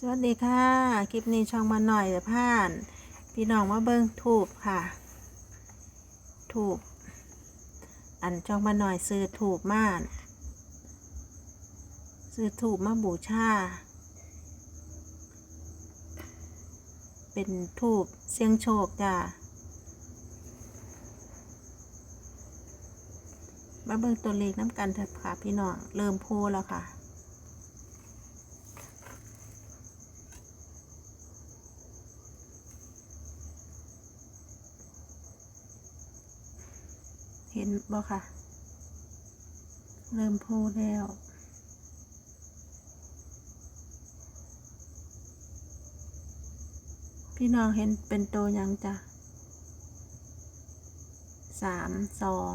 สวัสดีค่ะ คลิปนี้ช่องมาหน่อยจะผ่าน พี่น้องมาเบิ้งถูกค่ะ ถูกอันช่องมาหน่อยซื้อถูกมากซื้อถูกมาบูชา เป็นถูกเสียงโชคจ้ะมาเบิ่งตัวเลขน้ำกันเถอะค่ะพี่น้อง เริ่มพูแล้วค่ะ ห็นบ่ค่ะ เริ่มโพแล้วพี่น้องเห็นเป็นตัวยังจ้ะสามสอง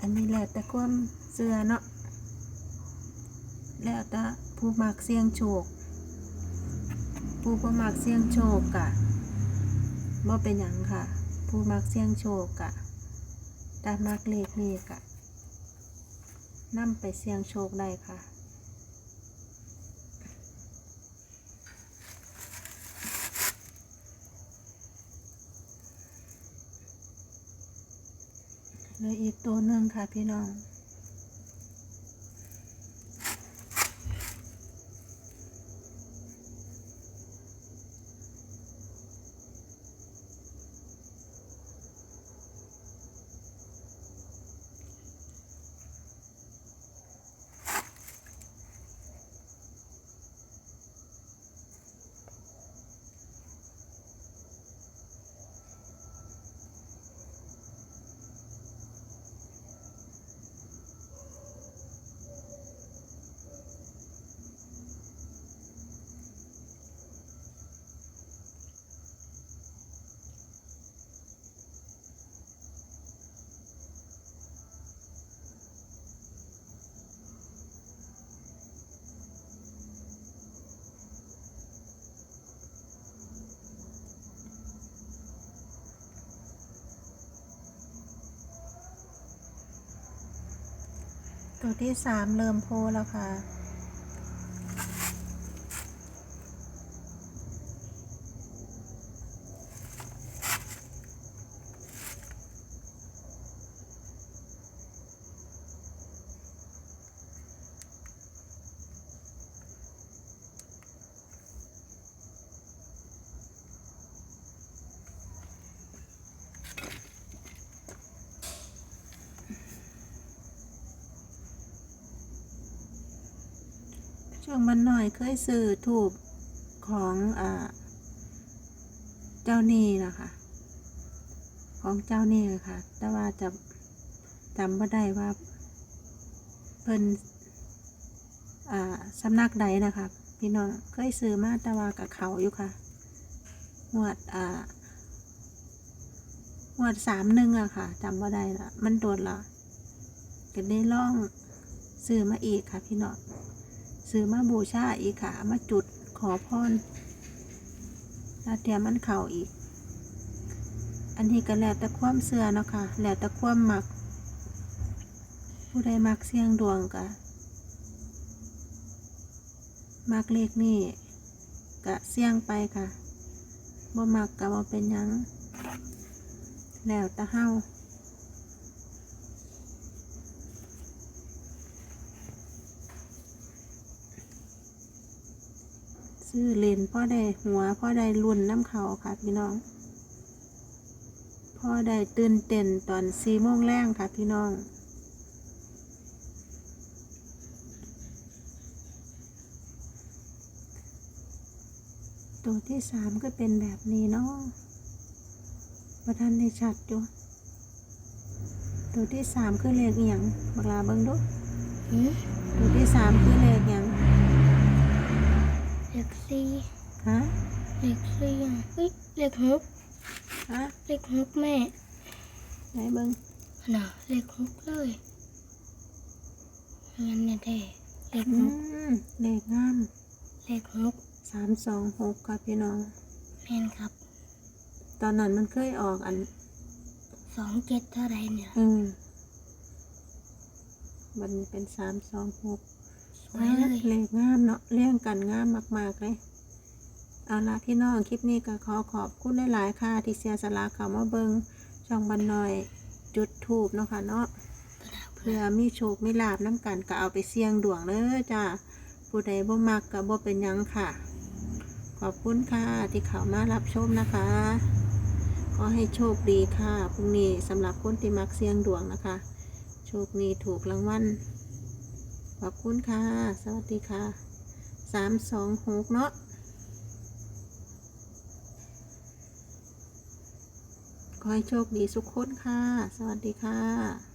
อันนี้แหละแต่ความเสือเนาะแล้วแต่ผู้มักเสี่ยงโชค ผู้บ่มักเสี่ยงโชคกะบ่เป็นหยังค่ะ ผู้มักเสี่ยงโชคกะแต่มักเลขนี่กะนำไปเสี่ยงโชคได้ค่ะเหลืออีกตัวหนึ่งค่ะพี่น้อง ตัวที่สามเริ่มโพลแล้วค่ะ ช่วงมันหน่อยเคยซื้อถูกของอเจ้าหนี้นะคะของเจ้าหนี้ค่ะ แต่ว่าจะจำไม่ได้ว่า เพิ่นสำนักใดนะคะ พี่น้องเคยซื้อมาแต่ว่ากับเขาอยู่ค่ะงวดอ่างวดสามหนึ่งอะค่ะจำไม่ได้ละมันโดดละก็ได้ล่องซื้อมาอีกค่ะ พี่น้อง ซื้อมาบูชาอีกค่ะ มาจุดขอพรแล้วเตียมมันเข่าอีก อันนี้ก็แล้วแต่ความเสื่อเนาะค่ะ แล้วแต่ความมัก ผู้ใดมักเสี่ยงดวงกะมักเลขนี่กะเสี่ยงไปค่ะบ่มักกะบ่เป็นยัง แล้วแต่เฮา ซื้อเลนพ่อได้หัวพ่อได้รุ่นน้ำเขาค่ะพี่น้องพ่อได้ตื่นเต้นตอนสี่โมงแรงค่ะพี่น้องตัวที่สามก็เป็นแบบนี้เนาะประทันได้ชัดอยู่ตัวที่สามคือเลขอย่างบักลาเบิ้งดูตัวที่สามคือเลขอย่าง เลขสี่ฮะเลขสี่อะเฮ้ยเลขหกฮะเลขหกแม่ไหนเบิ้งน่ะเลขหกเลยงั้นเนี่ยแท้เลขอืหกมเลขงามเลขหกสามสองหกค่ะพี่น้องแม่นครับ ตอนนั้นมันเคยออกอันสองเจ็ดเท่าไรเนี่ยอืมมันเป็นสามสองหก สวยเลยเลขงามเนาะเลี้ยงกันงามมาก ๆ เลย เอาละพี่น้องคลิปนี้ก็ขอขอบคุณหลาย ๆ ค่ะ ที่เสียสละเขามาเบิงช่องบันหน่อยจุดถูกเนาะค่ะเนาะเพื่อมีโชคมีลาบน้ำกันก็เอาไปเสี่ยงดวงเลยจ้าผู้ใดบ่มักก็บ่เป็นยังค่ะ ขอบคุณค่ะที่เข้ามารับชมนะคะขอให้โชคดีค่ะพรุ่งนี้สำหรับคนที่มักเสี่ยงดวงนะคะ โชคดีถูกรางวัล อบคุณค่ะ สวัสดีค่ะสามสองหกเนาะขอให้โชคดีสุขคนค่ะ สวัสดีค่ะ